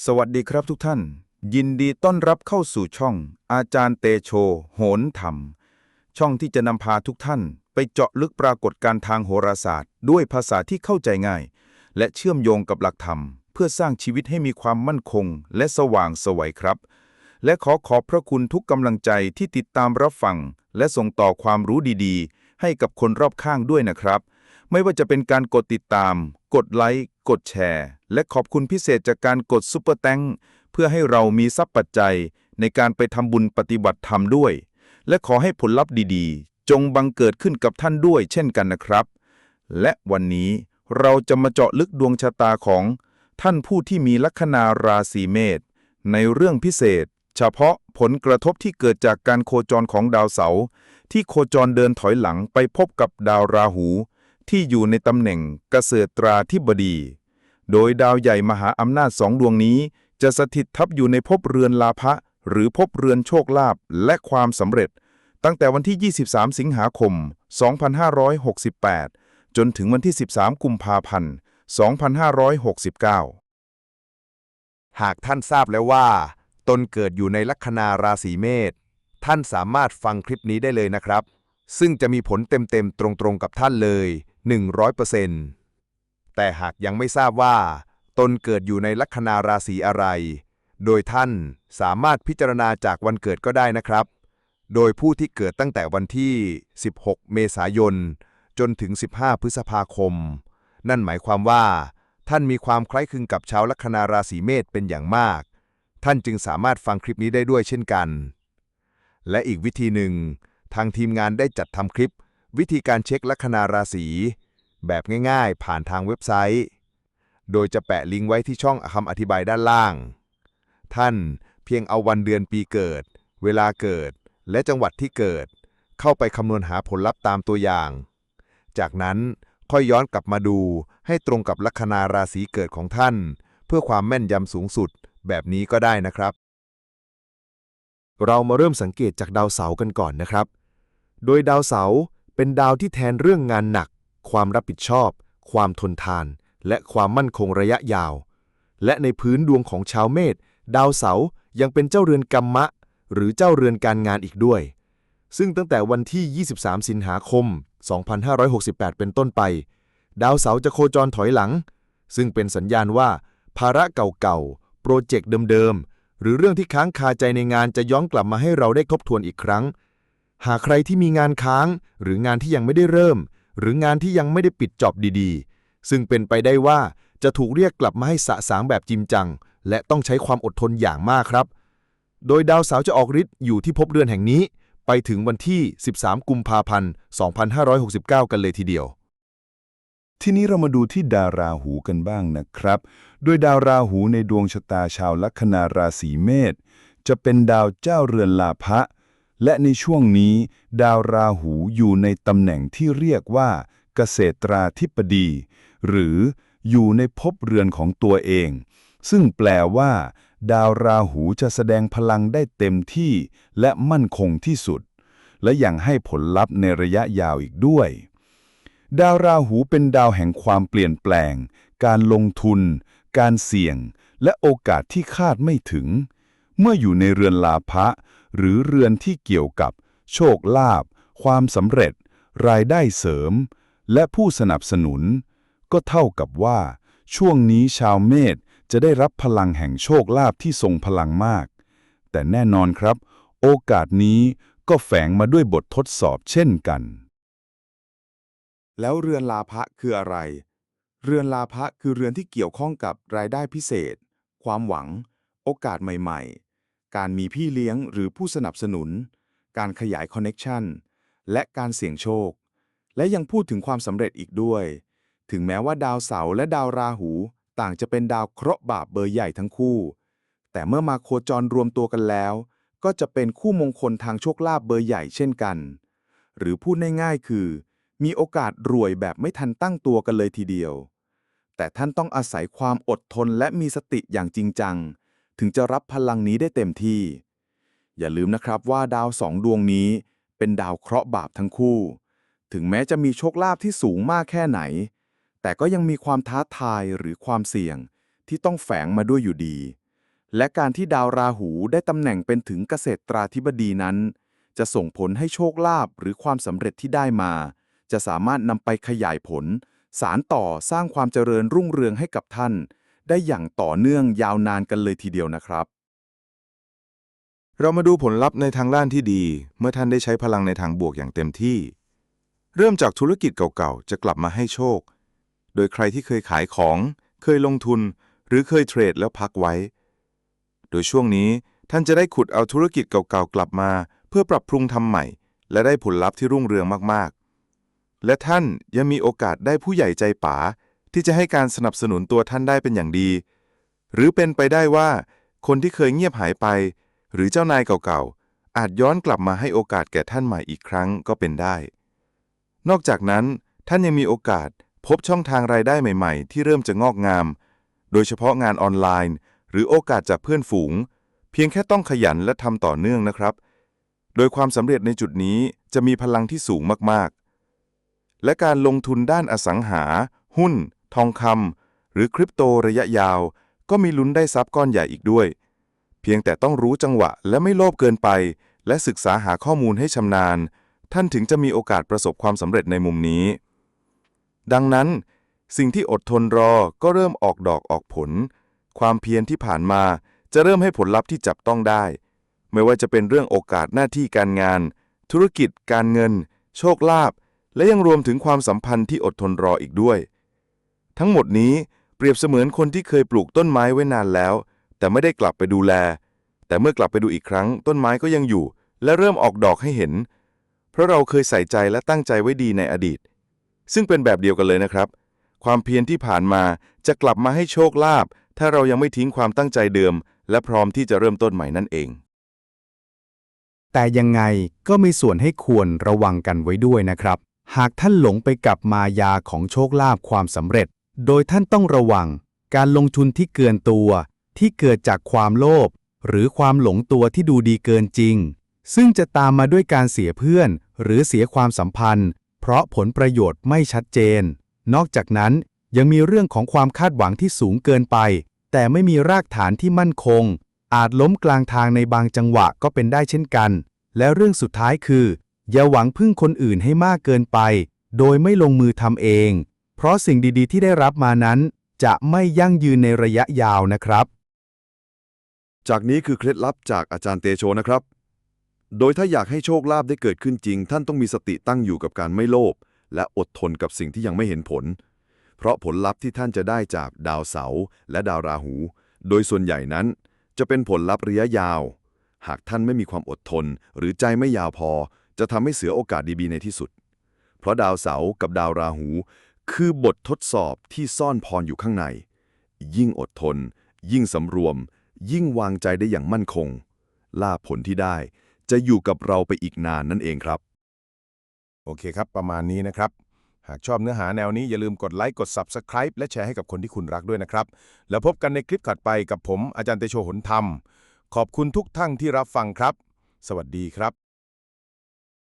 สวัสดีครับทุกท่าน ยินดีต้อนรับเข้าสู่ช่อง อาจารย์เตโช โหนธรรม ช่องที่จะนำพาทุกท่าน ไปเจาะลึกปรากฏการทางโหราศาสตร์ ด้วยภาษาที่เข้าใจง่าย และเชื่อมโยงกับหลักธรรม เพื่อสร้างชีวิตให้มีความมั่นคง และสว่างไสวัยครับ และขอขอบพระคุณทุกกำลังใจที่ติดตามรับฟัง และส่งต่อความรู้ดีๆ ให้กับคนรอบข้างด้วยนะครับ ไม่ว่าจะเป็นการกดติดตาม กดไลค์ กดแชร์ และขอบคุณพิเศษจากการกดซุปเปอร์แตงเพื่อให้เรามีทรัพย์ปัจจัยในการไปทำบุญปฏิบัติธรรมด้วย และขอให้ผลลัพธ์ดีๆ จงบังเกิดขึ้นกับท่านด้วยเช่นกันนะครับ และวันนี้เราจะมาเจาะลึกดวงชะตาของท่านผู้ที่มีลัคนาราศีเมษในเรื่องพิเศษ เฉพาะผลกระทบที่เกิดจากการโคจรของดาวเสาร์ที่โคจรเดินถอยหลังไปพบกับดาวราหู ที่อยู่ในตำแหน่งเกษตราธิบดี โดยดาวใหญ่มหาอำนาจสองดวงนี้ จะสถิตทับอยู่ในภพเรือนลาภะหรือภพเรือนโชคลาภและความสำเร็จ ตั้งแต่วันที่ 23 สิงหาคม 2568 จนถึงวันที่ 13 กุมภาพันธ์ 2569 หากท่านทราบแล้วว่า ตนเกิดอยู่ในลัคนาราศีเมษท่านสามารถฟังคลิปนี้ได้เลยนะครับ ซึ่งจะมีผลเต็มๆตรงๆกับท่านเลย 100%แต่หากยังไม่ทราบว่า ตนเกิดอยู่ในลัคนาราศีอะไร โดยท่านสามารถพิจารณาจากวันเกิดก็ได้นะครับ โดยผู้ที่เกิดตั้งแต่วันที่ 16 เมษายน จนถึง 15 พฤษภาคม นั่นหมายความว่า ท่านมีความคล้ายคลึงกับชาวลัคนาราศีเมษเป็นอย่างมาก ท่านจึงสามารถฟังคลิปนี้ได้ด้วยเช่นกัน และอีกวิธีหนึ่ง ทางทีมงานได้จัดทำคลิป วิธีการเช็คลัคนาราศี แบบง่ายๆ ผ่านทางเว็บไซต์ โดยจะแปะลิงก์ไว้ที่ช่องคำอธิบายด้านล่าง ท่านเพียงเอาวันเดือนปีเกิด เวลาเกิด และจังหวัดที่เกิด เข้าไปคำนวณหาผลลัพธ์ตามตัวอย่าง จากนั้นค่อยย้อนกลับมาดูให้ตรงกับลัคนาราศีเกิดของท่าน เพื่อความแม่นยำสูงสุด แบบนี้ก็ได้นะครับ เรามาเริ่มสังเกตจากดาวเสาร์กันก่อนนะครับ โดยดาวเสาร์ เป็นดาวที่แทนเรื่องงานหนัก ความรับผิดชอบ ความทนทาน และความมั่นคงระยะยาว และในพื้นดวงของชาวเมษดาวเสาร์ยังเป็นเจ้าเรือนกรรมะ หรือเจ้าเรือนการงานอีกด้วย ซึ่งตั้งแต่วันที่ 23 สิงหาคม 2568 เป็นต้นไป ดาวเสาร์จะโคจรถอยหลัง ซึ่งเป็นสัญญาณว่า ภาระเก่าๆ โปรเจกต์เดิมๆ หรือเรื่องที่ค้างคาใจในงานจะย้อนกลับมาให้เราได้ทบทวนอีกครั้ง หากใครที่มีงานค้าง หรืองานที่ยังไม่ได้เริ่ม หรืองานที่ยังไม่ได้ปิดจอบดีๆ ซึ่งเป็นไปได้ว่าจะถูกเรียกกลับมาให้สะสางแบบจริงจัง และต้องใช้ความอดทนอย่างมากครับ โดยดาวเสาร์จะออกฤทธิ์อยู่ที่ภพเรือนแห่งนี้ ไปถึงวันที่ 13 กุมภาพันธ์ 2569 กันเลยทีเดียว ทีนี้เรามาดูที่ดาวราหูกันบ้างนะครับ โดยดาวราหูในดวงชะตาชาวลัคนาราศีเมษจะเป็นดาวเจ้าเรือนลาภะ และในช่วงนี้ ดาวราหูอยู่ในตำแหน่งที่เรียกว่า เกษตราธิปดี หรืออยู่ในภพเรือนของตัวเอง ซึ่งแปลว่า ดาวราหูจะแสดงพลังได้เต็มที่และมั่นคงที่สุด และยังให้ผลลัพธ์ในระยะยาวอีกด้วย ดาวราหูเป็นดาวแห่งความเปลี่ยนแปลง การลงทุน การเสี่ยง และโอกาสที่คาดไม่ถึง เมื่ออยู่ในเรือนลาภะหรือเรือนที่เกี่ยวกับ โชคลาภความสำเร็จ รายได้เสริม และผู้สนับสนุน ก็เท่ากับว่า ช่วงนี้ชาวเมษจะได้รับพลังแห่งโชคลาภที่ทรงพลังมาก แต่แน่นอนครับ โอกาสนี้ก็แฝงมาด้วยบททดสอบเช่นกัน แล้วเรือนลาภะคืออะไร เรือนลาภะคือเรือนที่เกี่ยวข้องกับรายได้พิเศษ ความหวัง โอกาสใหม่ๆ การมีพี่เลี้ยงหรือผู้สนับสนุน การขยายคอนเน็กชันและการเสี่ยงโชค และยังพูดถึงความสำเร็จอีกด้วย ถึงแม้ว่าดาวเสาร์และดาวราหู ต่างจะเป็นดาวเคราะห์บาปเบอร์ใหญ่ทั้งคู่ แต่เมื่อมาโคจรรวมตัวกันแล้ว ก็จะเป็นคู่มงคลทางโชคลาภเบอร์ใหญ่เช่นกัน หรือพูดง่ายๆคือ มีโอกาสรวยแบบไม่ทันตั้งตัวกันเลยทีเดียว แต่ท่านต้องอาศัยความอดทนและมีสติอย่างจริงจัง ถึงจะรับพลังนี้ได้เต็มที่ อย่าลืมนะครับว่าดาวสองดวงนี้ เป็นดาวเคราะห์บาปทั้งคู่ ถึงแม้จะมีโชคลาภที่สูงมากแค่ไหน แต่ก็ยังมีความท้าทายหรือความเสี่ยงที่ต้องแฝงมาด้วยอยู่ดี และการที่ดาวราหูได้ตำแหน่งเป็นถึงเกษตราธิบดีนั้น จะส่งผลให้โชคลาภหรือความสำเร็จที่ได้มา จะสามารถนำไปขยายผล สารต่อสร้างความเจริญรุ่งเรืองให้กับท่าน ได้อย่างต่อเนื่องยาวนานกันเลยทีเดียวนะครับ เรามาดูผลลัพธ์ในทางด้านที่ดี เมื่อท่านได้ใช้พลังในทางบวกอย่างเต็มที่ เริ่มจากธุรกิจเก่าๆ จะกลับมาให้โชค โดยใครที่เคยขายของ เคยลงทุน หรือเคยเทรดแล้วพักไว้ โดยช่วงนี้ท่านจะได้ขุดเอาธุรกิจเก่าๆ กลับมา เพื่อปรับปรุงทำใหม่ และได้ผลลัพธ์ที่รุ่งเรืองมากๆ และท่านยังมีโอกาสได้ผู้ใหญ่ใจป๋า ที่จะให้การสนับสนุนตัวท่านได้เป็นอย่างดี หรือเป็นไปได้ว่า คนที่เคยเงียบหายไป หรือเจ้านายเก่าๆ อาจย้อนกลับมาให้โอกาสแก่ท่านใหม่อีกครั้งก็เป็นได้ นอกจากนั้นท่านยังมีโอกาสพบช่องทางรายได้ใหม่ๆ ที่เริ่มจะงอกงาม โดยเฉพาะงานออนไลน์ หรือโอกาสจากเพื่อนฝูง เพียงแค่ต้องขยันและทำต่อเนื่องนะครับ โดยความสำเร็จในจุดนี้จะมีพลังที่สูงมากๆ และการลงทุนด้านอสังหา หุ้น ทองคำหรือคริปโตระยะยาว ก็มีลุ้นได้ทรัพย์ก้อนใหญ่อีกด้วย เพียงแต่ต้องรู้จังหวะและไม่โลภเกินไป และศึกษาหาข้อมูลให้ชำนาญ ท่านถึงจะมีโอกาสประสบความสำเร็จในมุมนี้ ดังนั้น สิ่งที่อดทนรอก็เริ่มออกดอกออกผล ความเพียรที่ผ่านมาจะเริ่มให้ผลลัพธ์ที่จับต้องได้ ไม่ว่าจะเป็นเรื่องโอกาสหน้าที่การงาน ธุรกิจ การเงิน โชคลาภและยังรวมถึงความสัมพันธ์ที่อดทนรออีกด้วย ทั้งหมดนี้เปรียบเสมือนคนที่เคยปลูกต้นไม้ไว้นานแล้ว แต่ไม่ได้กลับไปดูแล แต่เมื่อกลับไปดูอีกครั้ง ต้นไม้ก็ยังอยู่ และเริ่มออกดอกให้เห็น เพราะเราเคยใส่ใจและตั้งใจไว้ดีในอดีต ซึ่งเป็นแบบเดียวกันเลยนะครับ ความเพียรที่ผ่านมาจะกลับมาให้โชคลาภถ้าเรายังไม่ทิ้งความตั้งใจเดิม และพร้อมที่จะเริ่มต้นใหม่นั่นเอง แต่ยังไงก็มีส่วนให้ควรระวังกันไว้ด้วยนะครับ หากท่านหลงไปกับมายาของโชคลาภความสำเร็จ โดยท่านต้องระวังการลงทุนที่เกินตัว ที่เกิดจากความโลภหรือความหลงตัวที่ดูดีเกินจริง ซึ่งจะตามมาด้วยการเสียเพื่อน หรือเสียความสัมพันธ์ เพราะผลประโยชน์ไม่ชัดเจน นอกจากนั้นยังมีเรื่องของความคาดหวังที่สูงเกินไป แต่ไม่มีรากฐานที่มั่นคง อาจล้มกลางทางในบางจังหวะก็เป็นได้เช่นกัน และเรื่องสุดท้ายคือ อย่าหวังพึ่งคนอื่นให้มากเกินไป โดยไม่ลงมือทำเอง เพราะสิ่งดีๆ ที่ได้รับมานั้น จะไม่ยั่งยืนในระยะยาวนะครับ จากนี้คือเคล็ดลับจากอาจารย์เตโชนะครับ โดยถ้าอยากให้โชคลาภได้เกิดขึ้นจริง ท่านต้องมีสติตั้งอยู่กับการไม่โลภและอดทนกับสิ่งที่ยังไม่เห็นผล เพราะผลลัพธ์ที่ท่านจะได้จากดาวเสาร์และดาวราหู โดยส่วนใหญ่นั้น จะเป็นผลลัพธ์ระยะยาว หากท่านไม่มีความอดทน หรือใจไม่ยาวพอ จะทำให้เสียโอกาสดีๆในที่สุด เพราะดาวเสาร์กับดาวราหู คือบททดสอบที่ซ่อนพรอยู่ข้างใน ยิ่งอดทน ยิ่งสำรวม ยิ่งวางใจได้อย่างมั่นคง ล่าผลที่ได้ จะอยู่กับเราไปอีกนานนั่นเองครับ โอเคครับ ประมาณนี้นะครับ หากชอบเนื้อหาแนวนี้อย่าลืมกดไลค์กด Subscribe และแชร์ให้กับคนที่คุณรักด้วยนะครับ แล้วพบกันในคลิปถัดไปกับผมอาจารย์เตโชหนธรรม ขอบคุณทุกท่านที่รับฟังครับ สวัสดีครับ